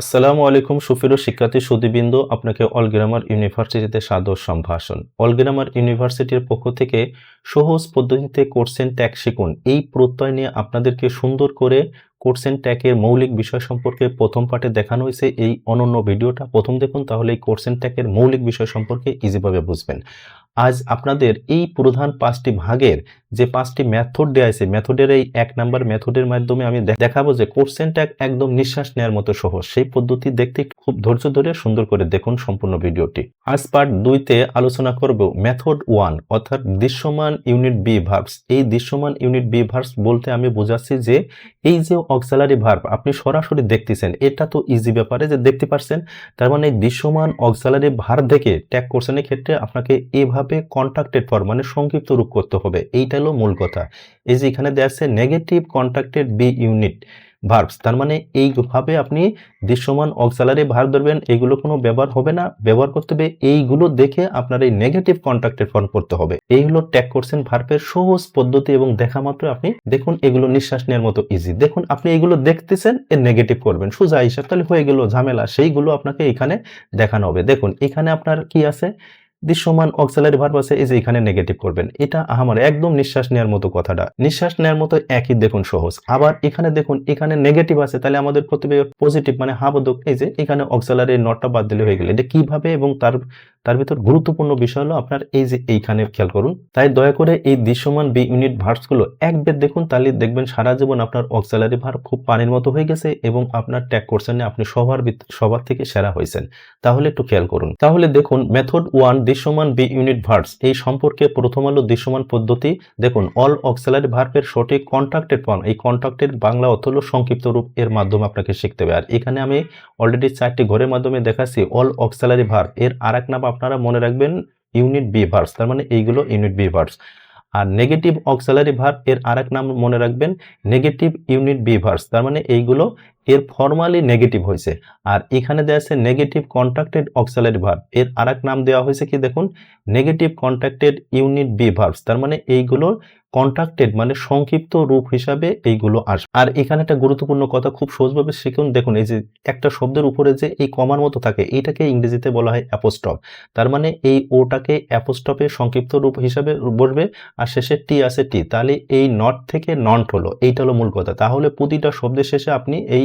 আসসালামু আলাইকুম সুফিরো শিক্ষার্থী সুদীবৃন্দ আপনাকে অল গ্রামার ইউনিভার্সিটিতে সাদর সম্ভাষণ। অল গ্রামার ইউনিভার্সিটির পক্ষ থেকে সহজ পদ্ধতিতে কোর্সেন ট্যাগ শিখুন। এই প্রত্যয় নিয়ে আপনাদেরকে সুন্দর করে কোর্সেন ট্যাগের মৌলিক বিষয় সম্পর্কে প্রথম পাঠে দেখানো হয়েছে। এই অনন্য ভিডিওটা প্রথম দেখুন তাহলে এই কোর্সেন ট্যাগের মৌলিক বিষয় সম্পর্কে ইজিভাবে বুঝবেন। আজ আপনাদের এই প্রধান পাঁচটি ভাগের যে পাঁচটি মেথড দেওয়া আছে মেথডের এই এক নাম্বার মেথডের মাধ্যমে আমি দেখাবো যে ট্যাগ একদম নিঃশ্বাস নেওয়ার মতো সহজ। সেই পদ্ধতি দেখতে খুব ধৈর্য ধরে সুন্দর করে দেখুন সম্পূর্ণ ভিডিওটি। আজ পার্ট দুইতে আলোচনা করব মেথড ওয়ান অর্থাৎ দৃশ্যমান ইউনিট বি ভার্বস এই দৃশ্যমান ইউনিট বি ভার্বস বলতে আমি বোঝাচ্ছি যে এই যে অক্সালারি ভার্ব আপনি সরাসরি দেখতেছেন, এটা তো ইজি ব্যাপারে যে দেখতে পারছেন। তার মানে দৃশ্যমান অক্সালারি ভার্ব দেখে ট্যাগ কোর্সেনের ক্ষেত্রে আপনাকে এভাবে কন্ট্রাক্টেড ফর্ম মানে সংক্ষিপ্ত রূপ করতে হবে, এইটা হলো মূল কথা। এই যে এখানে দেওয়া আছে negative contracted be unit verbs তার মানে এইভাবে আপনি দৃশ্যমান অক্সালারি ভার্ব ধরবেন, এগুলো কোনো ব্যবহার হবে না। ব্যবহার করতে হবে এইগুলো দেখে আপনার এই নেগেটিভ কন্ট্রাক্টেড ফর্ম করতে হবে। এই হলো ট্যাগ করছেন ভার্বের সহজ পদ্ধতি এবং দেখা মাত্র আপনি দেখুন এগুলো নিঃশ্বাস নেওয়ার মতো ইজি দেখুন, আপনি এগুলো দেখতেছেন এর নেগেটিভ করবেন। সোজা হিসাব তাহলে হয়ে গেল ঝামেলা, সেইগুলো আপনাকে এখানে দেখানো হবে। দেখুন, এখানে আপনার কি আছে? দৃশ্যমান অক্সিলারি ভার্ব আছে এই যে এখানে নেগেটিভ করবেন, এটা আমার একদম নিঃশ্বাস নেওয়ার মতো কথাটা। নিঃশ্বাস নেওয়ার মতো একই দেখুন সহজ। আবার এখানে দেখুন, এখানে নেগেটিভ আছে, তাহলে আমাদের প্রতিবে পজিটিভ মানে হাবদক এই যে এখানে অক্সিলারি নটটা বাদ দিলে হয়ে গেলে। এটা কীভাবে এবং তার তার ভিতর গুরুত্বপূর্ণ বিষয় হলো আপনার এই যে এইখানে খেয়াল করুন। তাই দয়া করে এই দৃশ্যমান বি ইউনিট ভার্বসগুলো একবার দেখুন, তাহলে দেখবেন সারা জীবন আপনার অক্সিলারি ভার্ব খুব পানির মতো হয়ে গেছে এবং আপনার ট্যাগ করছেন আপনি সবার সবার থেকে সেরা হয়েছেন। তাহলে একটু খেয়াল করুন। তাহলে দেখুন মেথড ওয়ান দৃশ্যমান বি ইউনিট ভার্বস এই সম্পর্কে প্রথম হলো দৃশ্যমান পদ্ধতি, দেখুন অল অক্সিলারি ভার্বের সঠিক কন্ট্রাক্টেড ফর্ম এই কন্ট্রাক্টেড বাংলা অর্থ সংক্ষিপ্ত রূপ, এর মাধ্যমে আপনাকে শিখতে হবে। আর এখানে আমি অলরেডি চারটি ঘরের মাধ্যমে দেখাচ্ছি অল অক্সিলারি ভার্ব এর আর এক নাম আপনারা মনে রাখবেন ইউনিট বি ভার্স তার মানে এইগুলো ইউনিট বি ভার্স আর নেগেটিভ অক্সালারি ভার্ব এর আরেক নাম মনে রাখবেন নেগেটিভ ইউনিট বি ভার্স তার মানে এইগুলো এর ফর্মালি নেগেটিভ হয়েছে। আর এখানে দেওয়া আছে নেগেটিভ কন্ট্রাক্টেড অক্সালারি ভার্ব এর আরেক নাম দেওয়া হয়েছে কি দেখুন? Negative contracted unit be verbs তার মানে এইগুলোর কন্ট্রাক্টেড মানে সংক্ষিপ্ত রূপ হিসাবে এইগুলো আসবে। আর এখানে একটা গুরুত্বপূর্ণ কথা খুব সহজভাবে শিখুন। দেখুন, এই যে একটা শব্দের উপরে যে এই কমার মতো থাকে, এইটাকে ইংরেজিতে বলা হয় অ্যাপোস্টপ তার মানে এই ওটাকে অ্যাপোস্টপে সংক্ষিপ্ত রূপ হিসাবে বসবে আর শেষে টি আছে টি তাহলে এই নট থেকে নট হলো। এইটা হলো মূল কথা। তাহলে প্রতিটা শব্দের শেষে আপনি এই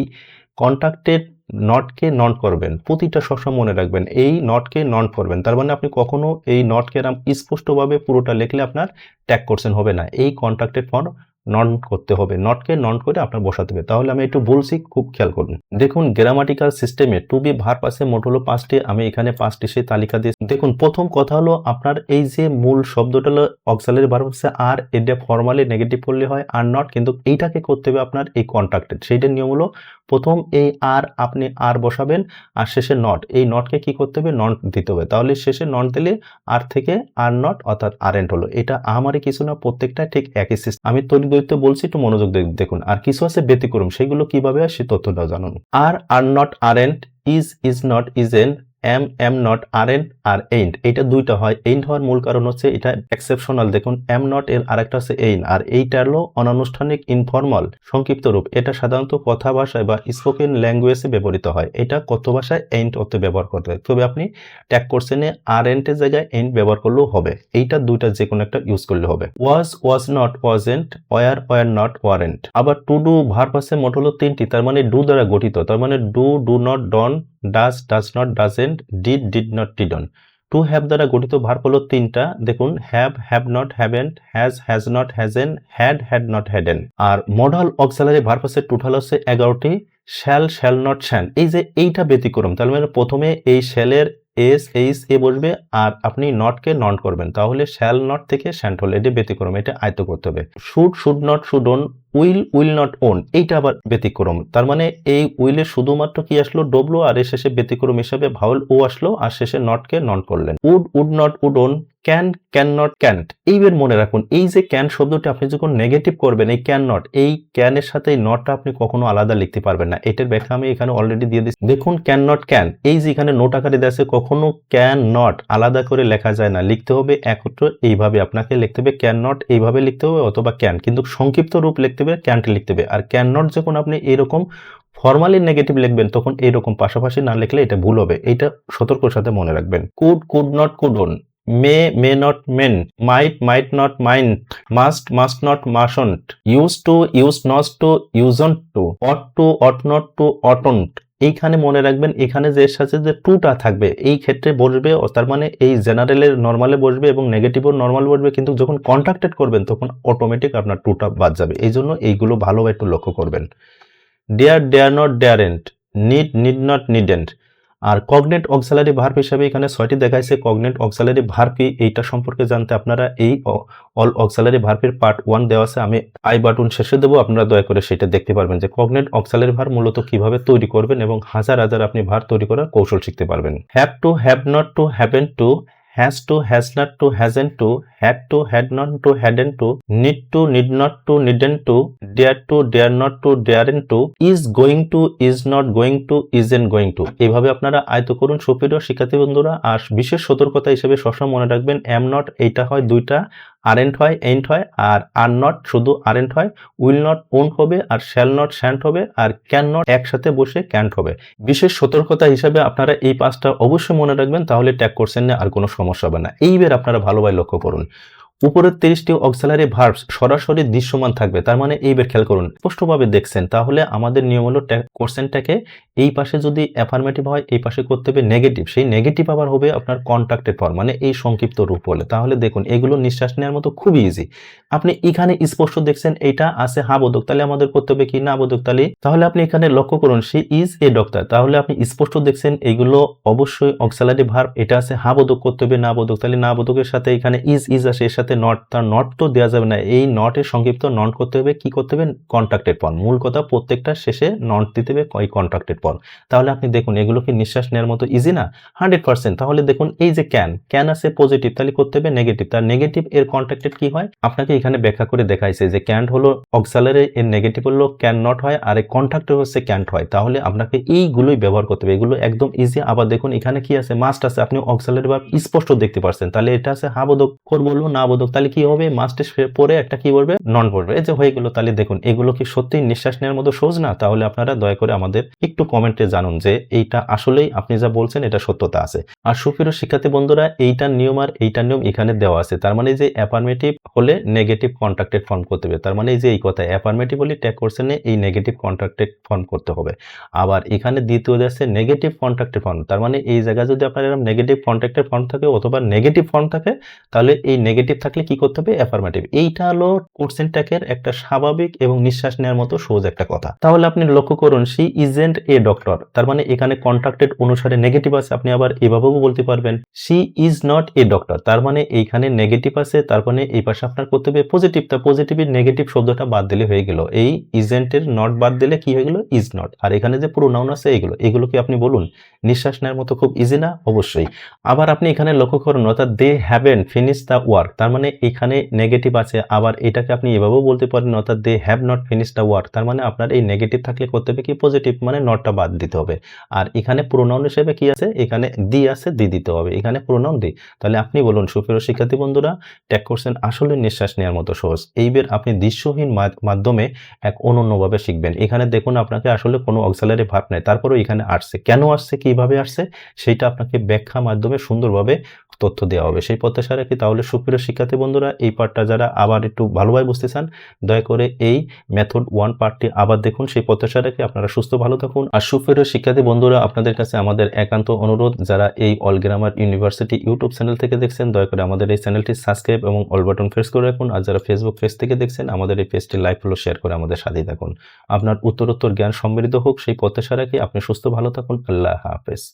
কন্ট্রাক্টেড নটকে নট করবেন। প্রতিটা সবসময় মনে রাখবেন, এই নটকে নট করবেন। তার মানে আপনি কখনো এই নটকে এরম স্পষ্টভাবে পুরোটা লিখলে আপনার ট্যাগ করছেন হবে না। এই কন্ট্রাক্টেড ফর্ম নন করতে হবে। নটকে নন করে আপনার বসাতে হবে। তাহলে আমি একটু বলছি খুব খেয়াল করুন। দেখুন গ্রামাটিক্যাল সিস্টেমে টু বি ভার পাশে মোট হলো পাঁচটি। আমি এখানে পাঁচটি সেই তালিকা দিয়ে দেখুন, প্রথম কথা হলো আপনার এই যে মূল শব্দটা হলো অক্সালের ভার হচ্ছে আর এটা ফর্মালি নেগেটিভ করলে হয়, আর নট কিন্তু এইটাকে করতে হবে আপনার এই কন্ট্রাক্টেড সেইটার নিয়ম হলো প্রথম এই আর আপনি আর বসাবেন আর শেষে নট এই নটকে কি করতে হবে? নট দিতে হবে। তাহলে শেষে নট দিলে আর থেকে আর নট অর্থাৎ আর আরেন্ট হলো। এটা আমারই কিছু না, প্রত্যেকটা ঠিক একই সিস্টেম আমি তৈরি করতে বলছি, একটু মনোযোগ দেখুন। আর কিছু আছে ব্যতিক্রম, সেগুলো কীভাবে সে তথ্যটা জানুন। আর are not are aren't is is not isn't am am not aren't are ain't এইটা দুইটা হয়। এইন্ট হওয়ার মূল কারণ হচ্ছে এটা এক্সেপশনাল দেখুন এম নট এর আরেকটা হচ্ছে এইন আর এইটা হলো অনানুষ্ঠানিক ইনফর্মাল সংক্ষিপ্ত রূপ। এটা সাধারণত কথা ভাষায় বা স্পোকেন ল্যাঙ্গুয়েজে ব্যবহৃত হয়। এটা কথ্য ভাষায় এইন্ট অর্থে ব্যবহার করতে হয়। তবে আপনি ট্যাগ কোর্সেনে আর এন্টের জায়গায় এইন্ট ব্যবহার করলেও হবে, এইটা দুইটা যে কোনো একটা ইউজ করলে হবে। Was was not wasn't were were not weren't আবার টু ডু ভার্ব আছে মোট হলো তিনটি। তার মানে ডু দ্বারা গঠিত। তার মানে do do not don't does does not doesn't did did not didn't to have দ্বারা গঠিত ভার্ব হলো তিনটা। দেখুন have have not haven't has has not hasn't had had not hadn't R modal auxiliary verb আছে total হচ্ছে এগারোটি। Shall shall not শ্যান এই যে এইটা ব্যতিক্রম তার মানে প্রথমে এই শ্যালের এস এইচ এ বসবে আর আপনি নটকে নট করবেন। তাহলে শ্যাল নট থেকে শ্যান্ট এটা ব্যতিক্রম, এটা আয়ত্ত করতে হবে। Should should not, shouldn't, will will not won't, এইটা আবার ব্যতিক্রম। তার মানে এই উইলে শুধুমাত্র কি আসলো? ডবলো, আর এর শেষে ব্যতিক্রম হিসাবে ভাওয়েল ও আসলো, আর শেষে নটকে নট করলেন। Would would not, wouldn't, can can not, can't. এইবার মনে রাখুন, এই যে ক্যান শব্দটি আপনি যখন নেগেটিভ করবেন, এই ক্যান নট, এই ক্যানের সাথে এই নটটা আপনি কখনো আলাদা লিখতে পারবেন না। এটার ব্যাখ্যা আমি এখানে অলরেডি দিয়ে দিচ্ছি। দেখুন, ক্যান নট, ক্যান, এই যে এখানে নোট আকারে দেওয়া আছে কখন ক্যান নট আলাদা করে লেখা যায় না। লিখতে হবে একত্র, এইভাবে আপনাকে লিখতে হবে ক্যান নট এইভাবে লিখতে হবে অথবা ক্যান কিন্তু সংক্ষিপ্ত রূপ লিখতে হবে ক্যানটি লিখতে হবে। আর ক্যান নট যখন আপনি এরকম ফর্মালি নেগেটিভ লিখবেন, তখন এইরকম পাশাপাশি না লিখলে এটা ভুল হবে। এটা সতর্কর সাথে মনে রাখবেন। Could could not couldn't may may not mayn't might might not mightn't must must not mustn't used to used not to usedn't to ought to ought not to oughtn't এইখানে মনে রাখবেন, এখানে যে এর সাথে যে টুটা থাকবে, এই ক্ষেত্রে বসবে তার মানে এই জেনারেলের নর্মালে বসবে এবং নেগেটিভও নর্মাল বসবে, কিন্তু যখন কন্ট্রাক্টেড করবেন, তখন অটোমেটিক আপনার টুটা বাদ যাবে। এই জন্য এইগুলো ভালোভাবে একটু লক্ষ্য করবেন। Dare dare not daren't need need not needn't R cognate auxiliary verb হিসাবে এখানে ছয়টি দেখাইছে। কগনেট অক্সালারি ভার্ব কি? এইটা সম্পর্কে জানতে আপনারা এই অল অক্সালারি ভার্বের পার্ট ওয়ান দেওয়া আছে। আমি আই বাটন শেষে দেবো, আপনারা দয়া করে সেটা দেখতে পারবেন যে কগনেট অক্সালারি ভার মূলত কীভাবে তৈরি করবেন এবং হাজার হাজার আপনি ভার তৈরি করার কৌশল শিখতে পারবেন। Have to have not to haven't to has to has not to hasn't to had to had not to hadn't to need to need not to needn't to dare to dare not to daren't to is going to is not going to isn't going to এভাবে আপনারা আয়ত্ত করুন সুপ্রিয় শিক্ষার্থী বন্ধুরা আর বিশেষ সতর্কতা হিসেবে সবসময় মনে রাখবেন এম নট এইটা হয় দুইটা আরেন্ট হয় এন্ট হয়, আর আর নট শুধু আরেন্ট হয় উইল নট ওন হবে, আর শ্যাল নট শ্যান্ট হবে, আর ক্যান নট একসাথে বসে ক্যান্ট হবে। বিশেষ সতর্কতা হিসাবে আপনারা এই পাঁচটা অবশ্যই মনে রাখবেন, তাহলে ট্যাগ করছেন না, আর কোনো সমস্যা হবে না। এইবার আপনারা ভালোভাবে লক্ষ্য করুন। উপরের তিরিশটি অক্সিলারি ভার্বস সরাসরি দৃশ্যমান থাকবে। তার মানে এইবার খেয়াল করুন, স্পষ্টভাবে দেখছেন। তাহলে আমাদের নিয়ম হলো কোশ্চেনটাকে এই পাশে যদি অ্যাফার্মেটিভ হয়, এই পাশে করতে হবে নেগেটিভ সেই নেগেটিভ আবার হবে আপনার কন্ট্রাক্টেড ফর্ম মানে এই সংক্ষিপ্ত রূপ হলে তাহলে দেখুন, এগুলো নিঃশ্বাস নেওয়ার মতো খুবই ইজি আপনি এখানে স্পষ্ট দেখছেন এটা আছে হা বোধক তাহলে আমাদের করতে হবে কি? না বোধক তাহলে তাহলে আপনি এখানে লক্ষ্য করুন, সে ইজ এ ডক্টর তাহলে আপনি স্পষ্ট দেখছেন, এগুলো অবশ্যই অক্সালারি ভার্ব এটা আছে হা বোধক করতে হবে না বোধক তাহলে না বোধকের সাথে এখানে ইজ ইজ আসে এর সাথে নট তার নট তো দেওয়া যাবে না। এই নটের সংক্ষিপ্ত নট করতে হবে, কি করতে হবে? কন্ট্রাক্টেড ফর্ম মূল কথা প্রত্যেকটা শেষে নট দিতে হবে, এই কন্ট্রাক্টেড ফর্ম তাহলে আপনি দেখুন, এগুলো কি নিঃশ্বাস নেওয়ার মতো ইজি না? হান্ড্রেড তাহলে দেখুন, এই যে ক্যান ক্যান আছে পজিটিভ তাহলে করতে হবে নেগেটিভ তার নেগেটিভ এর কন্ট্রাক্টেড কি হয়? আপনাকে এখানে ব্যাখ্যা করে দেখাইছে যে ক্যান্ট হলো অক্সালারে এর নেগেটিভ হলো ক্যান নট হয়, আর এই কন্ট্রাক্টেড হচ্ছে ক্যান্ট হয়। তাহলে আপনাকে এইগুলোই ব্যবহার করতে হবে। এগুলো একদম ইজি আবার দেখুন, এখানে কি আছে? মাস্ট আছে। আপনি অক্সালারি বা স্পষ্ট দেখতে পারছেন। তাহলে এটা আছে হা বোধক করব না বোধক, তাহলে কি হবে? মাস্ট পরে একটা কি বলবে? নন এই যে হয়ে গেল, তাহলে দেখুন, এগুলো কি সত্যি নিঃশ্বাস নেওয়ার মতো সহজ না? তাহলে আপনারা দয়া করে আমাদের একটু কমেন্টে জানুন যে এইটা আসলেই আপনি যা বলছেন, এটা সত্যতা আছে। আর সুপ্রিয় শিক্ষার্থী বন্ধুরা, এইটার নিয়ম আর এইটার নিয়ম এখানে দেওয়া আছে। তার মানে যে অ্যাফার্মেটিভ হলে নেগেটিভ কন্ট্রাক্টেড ফর্ম করতে হবে। তার মানে এই যে এই কথা অ্যাফার্মেটিভ হলে ট্যাগ করছেন এই নেগেটিভ কন্ট্রাক্টেড ফর্ম করতে হবে। আবার এখানে দ্বিতীয় আছে নেগেটিভ কন্ট্রাক্টেড ফর্ম তার মানে এই জায়গায় যদি আপনার এরকম নেগেটিভ কন্ট্রাক্টেড ফর্ম থাকে অথবা নেগেটিভ ফর্ম থাকে, তাহলে এই নেগেটিভ থাকলে কি করতে হবে? অ্যাফার্মেটিভ এইটা হলো কোর্সেন ট্যাগের একটা স্বাভাবিক এবং নিঃশ্বাস নেওয়ার মতো সহজ একটা কথা। তাহলে আপনি লক্ষ্য করুন সি ইজেন্ট এ ডক্টর তার মানে এখানে কন্ট্রাক্টেড অনুসারে নেগেটিভ আছে, আপনি আবার এভাবেও বলতে পারবেন she is not a doctor তার মানে এইখানে নেগেটিভ আছে, তার মানে এই পাশে আপনার করতে হবে পজিটিভ তা পজিটিভের নেগেটিভ শব্দটা বাদ দিলে হয়ে গেল। এই ইজেন্টের নট বাদ দিলে কি হয়ে গেল? ইজ নট আর এখানে যে পুরো নাউন আছে, এগুলো এগুলো কি আপনি বলুন? নিঃশ্বাস নেওয়ার মতো খুব ইজি না? অবশ্যই। আবার আপনি এখানে লক্ষ্য করুন, অর্থাৎ they haven't finish the work তার মানে এখানে নেগেটিভ আছে। আবার এটাকে আপনি এভাবেও বলতে পারেন, অর্থাৎ they have not finish the work তার মানে আপনার এই নেগেটিভ থাকলে করতে হবে কি? পজিটিভ মানে নটটা বাদ দিতে হবে। আর এখানে প্রোনাউন হিসেবে কি আছে? এখানে দি আছে, দি দিতে হবে। এখানে প্রোনাউন দি। তাহলে আপনি বলুন, সুপ্রিয় শিক্ষার্থী বন্ধুরা ট্যাগ করছেন আসলে নিঃশ্বাস নেওয়ার মতো সহজ। এইবার আপনি দৃশ্যহীন মাধ্যমে এক অনন্যভাবে শিখবেন। এখানে দেখুন আপনাকে আসলে কোনো অক্সালারি ভাব নেই। তারপরেও এখানে আসছে। কেন আসছে? কীভাবে আসছে? সেটা আপনাকে ব্যাখ্যা মাধ্যমে সুন্দরভাবে তথ্য দেওয়া হবে। সেই প্রত্যাশা রাখি তাহলে সুপ্রিয় শিক্ষার্থী বন্ধুরা, এই পার্টটা যারা আবার একটু ভালোভাবে বুঝতে চান, দয়া করে এই মেথড ওয়ান পার্টটি আবার দেখুন। সেই প্রত্যাশা রাখি আপনারা সুস্থ, ভালো থাকুন। আর সুপ্রিয় শিক্ষার্থী বন্ধুরা, আপনাদের কাছে আমাদের একান্ত অনুরোধ, যারা এই all grammar university YouTube channel থেকে দেখছেন, দয়া করে আমাদের এই চ্যানেলটি সাবস্ক্রাইব এবং অল বাটন প্রেস করে রাখুন। আর যারা ফেসবুক পেজ থেকে দেখছেন, আমাদের এই পেজটি লাইক ফলো শেয়ার করে আমাদের সাথেই থাকুন। আপনার উত্তরোত্তর জ্ঞান সমৃদ্ধ হোক, সেই প্রত্যাশা রাখি আপনি সুস্থ, ভালো থাকুন। আল্লাহ হাফেজ।